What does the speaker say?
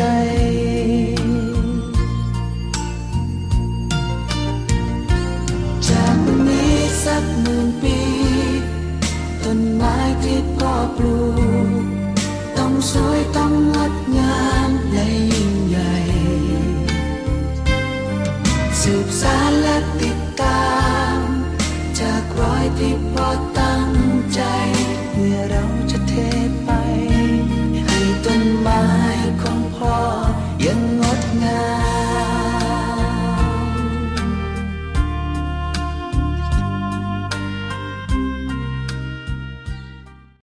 ใจ จากวันนี้สักหมื่นปี ต้นไม้ที่พ่อปลูก ต้องสวยต้องงดงามและยิ่งใหญ่ สืบสารและติดตาม จากรอยที่พ่อตั้งใจเมื่อเรา